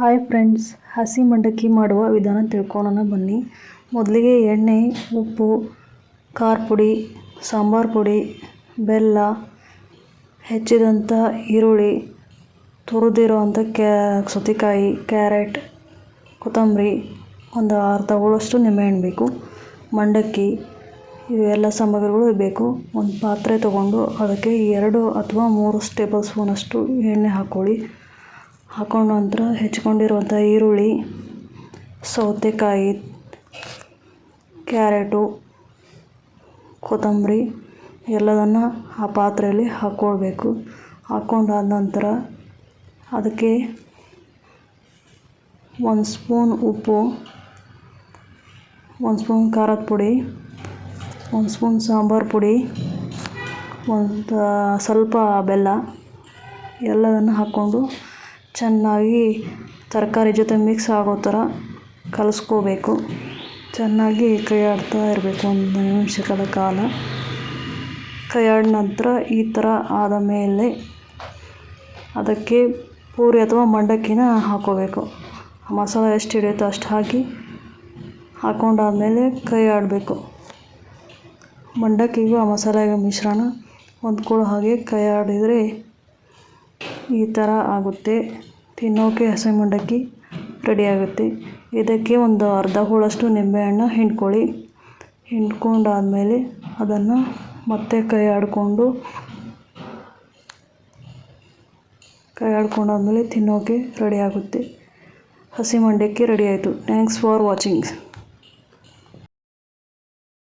Hi friends ಹಸಿ ಮಂಡಕ್ಕಿ ಮಾಡುವ ವಿಧಾನ ತಿಳ್ಕೊಳೋಣ ಬನ್ನಿ. ಮೊದಲಿಗೆ ಎಣ್ಣೆ, ಉಪ್ಪು, ಖಾರ ಪುಡಿ, ಸಾಂಬಾರು ಪುಡಿ, ಬೆಲ್ಲ ಹೆಚ್ಚಿದಂಥ ಈರುಳ್ಳಿ ತುರಿದಿರೋವಂಥ ಕ್ಯಾ ಸೌತೆಕಾಯಿ, ಕ್ಯಾರೆಟ್, ಕೊತ್ತಂಬರಿ, ಒಂದು ಆರು ತಗೊಳ್ಳೋಷ್ಟು ನಿಂಬೆಹಣ್ಣು ಬೇಕು. ಮಂಡಕ್ಕಿ ಇವೆಲ್ಲ ಸಾಮಗ್ರಿಗಳು ಬೇಕು. ಒಂದು ಪಾತ್ರೆ ತಗೊಂಡು ಅದಕ್ಕೆ ಎರಡು ಅಥವಾ ಮೂರು ಟೇಬಲ್ ಸ್ಪೂನಷ್ಟು ಎಣ್ಣೆ ಹಾಕ್ಕೊಳ್ಳಿ. ಹಾಕೊಂಡ ನಂತರ ಹೆಚ್ಕೊಂಡಿರುವಂಥ ಈರುಳ್ಳಿ, ಸೌತೆಕಾಯಿ, ಕ್ಯಾರೆಟು, ಕೊತ್ತಂಬರಿ ಎಲ್ಲದನ್ನು ಆ ಪಾತ್ರೆಯಲ್ಲಿ ಹಾಕ್ಕೊಳ್ಬೇಕು ಹಾಕ್ಕೊಂಡಾದ ನಂತರ ಅದಕ್ಕೆ ಒಂದು ಸ್ಪೂನ್ ಉಪ್ಪು, ಒಂದು ಸ್ಪೂನ್ ಖಾರದ ಪುಡಿ, ಒಂದು ಸ್ಪೂನ್ ಸಾಂಬಾರು ಪುಡಿ, ಒಂದು ಸ್ವಲ್ಪ ಬೆಲ್ಲ ಎಲ್ಲದನ್ನು ಹಾಕ್ಕೊಂಡು ಚೆನ್ನಾಗಿ ತರಕಾರಿ ಜೊತೆ ಮಿಕ್ಸ್ ಆಗೋ ಥರ ಕಲಿಸ್ಕೋಬೇಕು. ಚೆನ್ನಾಗಿ ಕೈ ಆಡ್ತಾ ಇರಬೇಕು ಒಂದು ನಿಮಿಷಗಳ ಕಾಲ. ಕೈ ಆಡಿದ ನಂತರ ಈ ಥರ ಆದ ಮೇಲೆ ಅದಕ್ಕೆ ಪೂರಿ ಅಥವಾ ಮಂಡಕ್ಕಿನ ಹಾಕೋಬೇಕು. ಮಸಾಲೆ ಎಷ್ಟು ಹಿಡಿಯುತ್ತೋ ಅಷ್ಟು ಹಾಕಿ ಹಾಕೊಂಡಾದಮೇಲೆ ಕೈ ಆಡಬೇಕು ಮಂಡಕ್ಕಿಗೂ ಆ ಮಸಾಲೆಗೆ ಮಿಶ್ರಣ ಹೊಂದ್ಕೊಳ್ಳೋ ಹಾಗೆ ಕೈ ಆಡಿದರೆ ಈ ಥರ ಆಗುತ್ತೆ. ತಿನ್ನೋಕೆ ಹಸಿ ಮಂಡಕ್ಕಿ ರೆಡಿಯಾಗುತ್ತೆ ಇದಕ್ಕೆ ಒಂದು ಅರ್ಧ ಹೋಳಷ್ಟು ನಿಂಬೆಹಣ್ಣು ಹಿಂಡ್ಕೊಳ್ಳಿ. ಹಿಂಡ್ಕೊಂಡಾದಮೇಲೆ ಅದನ್ನು ಮತ್ತೆ ಕೈ ಆಡಿಕೊಂಡು ಕೈ ಆಡ್ಕೊಂಡಾದಮೇಲೆ ತಿನ್ನೋಕೆ ರೆಡಿ ಆಗುತ್ತೆ. ಹಸಿ ಮಂಡಕ್ಕಿ ರೆಡಿ ಆಯಿತು. Thanks for watching